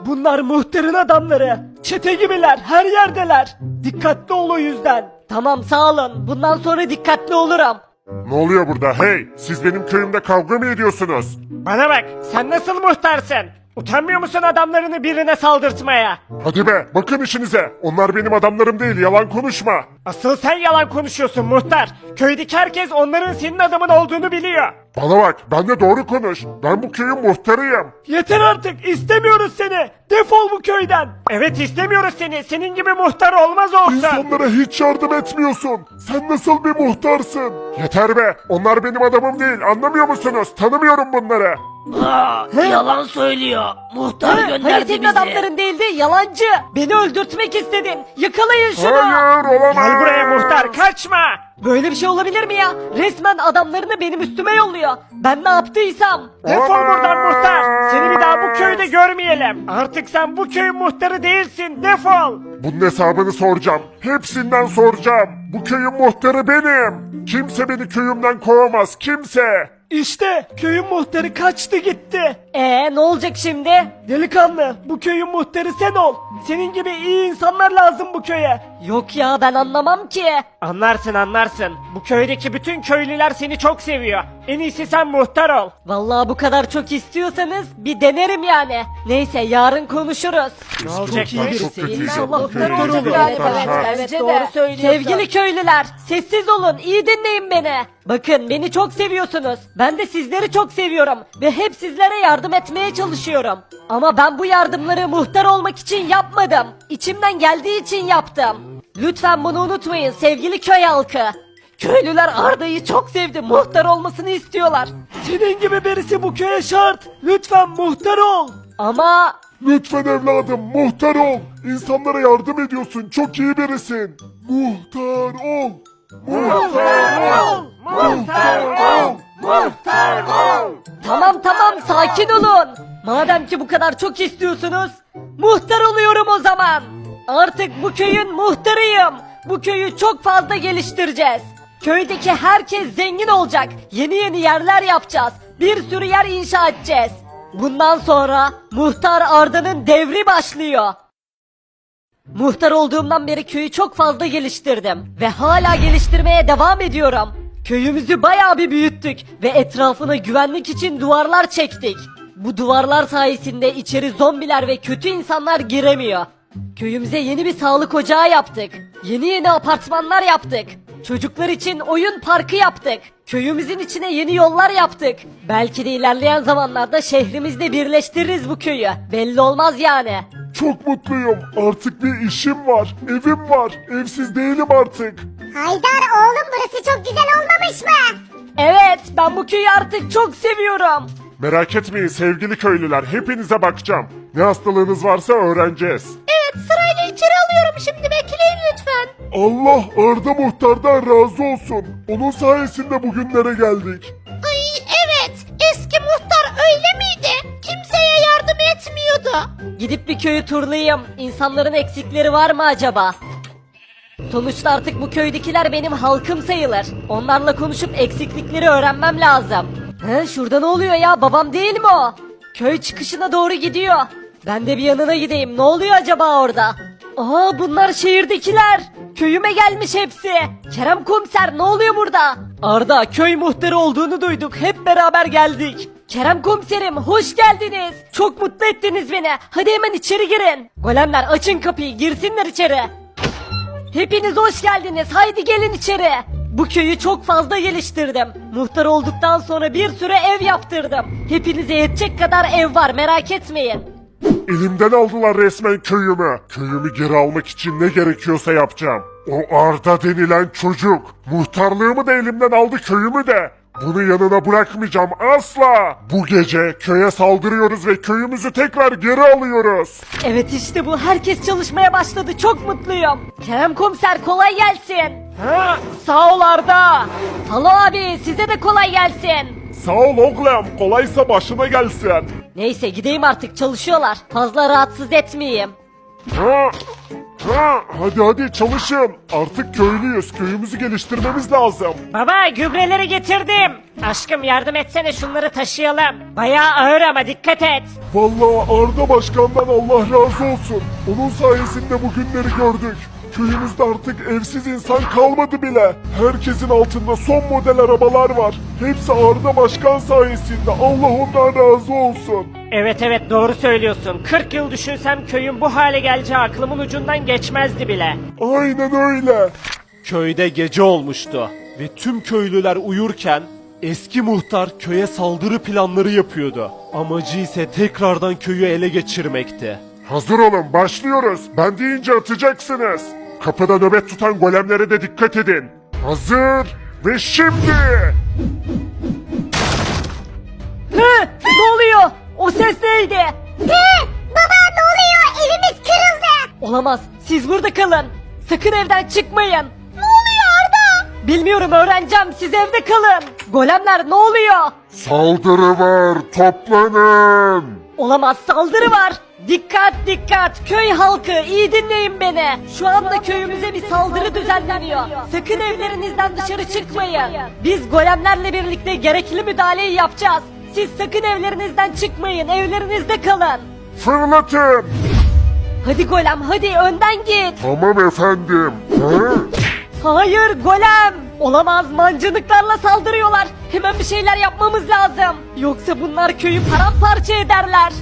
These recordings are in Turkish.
Bunlar muhtarın adamları. Çete gibiler her yerdeler. Dikkatli ol o yüzden. Tamam sağ olun. Bundan sonra dikkatli olurum. Ne oluyor burada hey? Siz benim köyümde kavga mı ediyorsunuz? Bana bak sen nasıl muhtarsın? Utanmıyor musun adamlarını birine saldırtmaya? Hadi be bakın işinize. Onlar benim adamlarım değil yalan konuşma. Asıl sen yalan konuşuyorsun muhtar. Köydeki herkes onların senin adamın olduğunu biliyor. Bana bak ben de doğru konuş. Ben bu köyün muhtarıyım. Yeter artık istemiyoruz seni. Defol bu köyden. Evet istemiyoruz seni. Senin gibi muhtar olmaz olsa. İnsanlara hiç yardım etmiyorsun. Sen nasıl bir muhtarsın? Yeter be. Onlar benim adamım değil. Anlamıyor musunuz? Tanımıyorum bunları. Aa, yalan söylüyor. Muhtar Hayır gönderdi senin bizi. adamların değildi yalancı. Beni öldürtmek istedin. Yakalayın şunu. Hayır olamaz. Gel buraya muhtar kaçma. Böyle bir şey olabilir mi ya? Resmen adamlarını benim üstüme yolluyor. Ben ne yaptıysam. Defol buradan muhtar. Seni bir daha bu köyde görmeyelim. Artık sen bu köyün muhtarı değilsin. Defol. Bunun hesabını soracağım. Hepsinden soracağım. Bu köyün muhtarı benim. Kimse beni köyümden kovamaz. Kimse. İşte köyün muhtarı kaçtı gitti. Ee ne olacak şimdi? Delikanlı bu köyün muhtarı sen ol. Senin gibi iyi insanlar lazım bu köye. Yok ya ben anlamam ki. Anlarsın anlarsın. Bu köydeki bütün köylüler seni çok seviyor. En iyisi sen muhtar ol. Vallahi bu kadar çok istiyorsanız bir denerim yani. Neyse yarın konuşuruz. Ne olacak çok birisi? kötüyüz. İnşallah Bu olur. muhtar Evet, var. evet, Evet, doğru doğru söylüyorsun. Sevgili köylüler, sessiz olun, iyi dinleyin beni. Bakın beni çok seviyorsunuz. Ben de sizleri çok seviyorum ve hep sizlere yardım etmeye çalışıyorum. Ama ben bu yardımları muhtar olmak için yapmadım. İçimden geldiği için yaptım. Lütfen bunu unutmayın sevgili köy halkı. Köylüler Arda'yı çok sevdi. Muhtar olmasını istiyorlar. Senin gibi birisi bu köye şart. Lütfen muhtar ol. Ama Lütfen evladım muhtar ol. İnsanlara yardım ediyorsun. Çok iyi birisin. Muhtar ol. Muhtar ol. Sakin olun. Madem ki bu kadar çok istiyorsunuz, muhtar oluyorum o zaman. Artık bu köyün muhtarıyım. Bu köyü çok fazla geliştireceğiz. Köydeki herkes zengin olacak. Yeni yeni yerler yapacağız. Bir sürü yer inşa edeceğiz. Bundan sonra muhtar Arda'nın devri başlıyor. Muhtar olduğumdan beri köyü çok fazla geliştirdim ve hala geliştirmeye devam ediyorum. Köyümüzü bayağı bir büyüttük ve etrafına güvenlik için duvarlar çektik. Bu duvarlar sayesinde içeri zombiler ve kötü insanlar giremiyor. Köyümüze yeni bir sağlık ocağı yaptık. Yeni yeni apartmanlar yaptık. Çocuklar için oyun parkı yaptık. Köyümüzün içine yeni yollar yaptık. Belki de ilerleyen zamanlarda şehrimizde birleştiririz bu köyü. Belli olmaz yani. Çok mutluyum. Artık bir işim var. Evim var. Evsiz değilim artık. Haydar oğlum burası çok güzel olmamış mı? Evet, ben bu köyü artık çok seviyorum. Merak etmeyin sevgili köylüler. Hepinize bakacağım. Ne hastalığınız varsa öğreneceğiz. Evet sırayla içeri alıyorum şimdi bekleyin lütfen. Allah Arda Muhtar'dan razı olsun. Onun sayesinde bugünlere geldik. Ay evet eski muhtar öyle miydi? Kimseye yardım etmiyordu. Gidip bir köyü turlayayım. İnsanların eksikleri var mı acaba? Sonuçta artık bu köydekiler benim halkım sayılır. Onlarla konuşup eksiklikleri öğrenmem lazım. He, şurada ne oluyor ya? Babam değil mi o? Köy çıkışına doğru gidiyor. Ben de bir yanına gideyim. Ne oluyor acaba orada? Aa bunlar şehirdekiler. Köyüme gelmiş hepsi. Kerem komiser ne oluyor burada? Arda köy muhtarı olduğunu duyduk. Hep beraber geldik. Kerem komiserim hoş geldiniz. Çok mutlu ettiniz beni. Hadi hemen içeri girin. Golemler açın kapıyı girsinler içeri. Hepiniz hoş geldiniz. Haydi gelin içeri. Bu köyü çok fazla geliştirdim. Muhtar olduktan sonra bir sürü ev yaptırdım. Hepinize yetecek kadar ev var merak etmeyin. Elimden aldılar resmen köyümü. Köyümü geri almak için ne gerekiyorsa yapacağım. O Arda denilen çocuk. Muhtarlığımı da elimden aldı köyümü de. Bunu yanına bırakmayacağım asla. Bu gece köye saldırıyoruz ve köyümüzü tekrar geri alıyoruz. Evet işte bu. Herkes çalışmaya başladı. Çok mutluyum. Kerem komiser kolay gelsin. Ha, sağ ol Arda. Halo abi size de kolay gelsin. Sağ ol oğlum. Kolaysa başına gelsin. Neyse gideyim artık çalışıyorlar. Fazla rahatsız etmeyeyim. Ha? Ha, hadi hadi çalışın. Artık köylüyüz. Köyümüzü geliştirmemiz lazım. Baba gübreleri getirdim. Aşkım yardım etsene şunları taşıyalım. Bayağı ağır ama dikkat et. Vallahi Arda Başkan'dan Allah razı olsun. Onun sayesinde bu günleri gördük. Köyümüzde artık evsiz insan kalmadı bile. Herkesin altında son model arabalar var. Hepsi Arda Başkan sayesinde. Allah ondan razı olsun. Evet evet doğru söylüyorsun. 40 yıl düşünsem köyün bu hale geleceği aklımın ucundan geçmezdi bile. Aynen öyle. Köyde gece olmuştu ve tüm köylüler uyurken eski muhtar köye saldırı planları yapıyordu. Amacı ise tekrardan köyü ele geçirmekti. Hazır olun başlıyoruz. Ben deyince atacaksınız. Kapıda nöbet tutan golemlere de dikkat edin. Hazır ve şimdi. Hı, ne oluyor? O ses neydi? He, baba ne oluyor? Evimiz kırıldı. Olamaz. Siz burada kalın. Sakın evden çıkmayın. Ne oluyor Arda? Bilmiyorum öğreneceğim. Siz evde kalın. Golemler ne oluyor? Saldırı var toplanın. Olamaz saldırı var. Dikkat dikkat köy halkı iyi dinleyin beni. Şu anda köyümüze bir saldırı düzenleniyor. Sakın evlerinizden dışarı çıkmayın. Biz golemlerle birlikte gerekli müdahaleyi yapacağız. Siz sakın evlerinizden çıkmayın. Evlerinizde kalın. Fırlatın. Hadi golem hadi önden git. Tamam efendim. Ha? Hayır golem. Olamaz mancınıklarla saldırıyorlar. Hemen bir şeyler yapmamız lazım. Yoksa bunlar köyü paramparça ederler.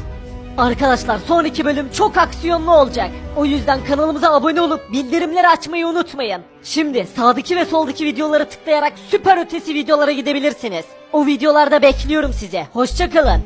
Arkadaşlar sonraki bölüm çok aksiyonlu olacak. O yüzden kanalımıza abone olup bildirimleri açmayı unutmayın. Şimdi sağdaki ve soldaki videoları tıklayarak süper ötesi videolara gidebilirsiniz. O videolarda bekliyorum size. Hoşçakalın.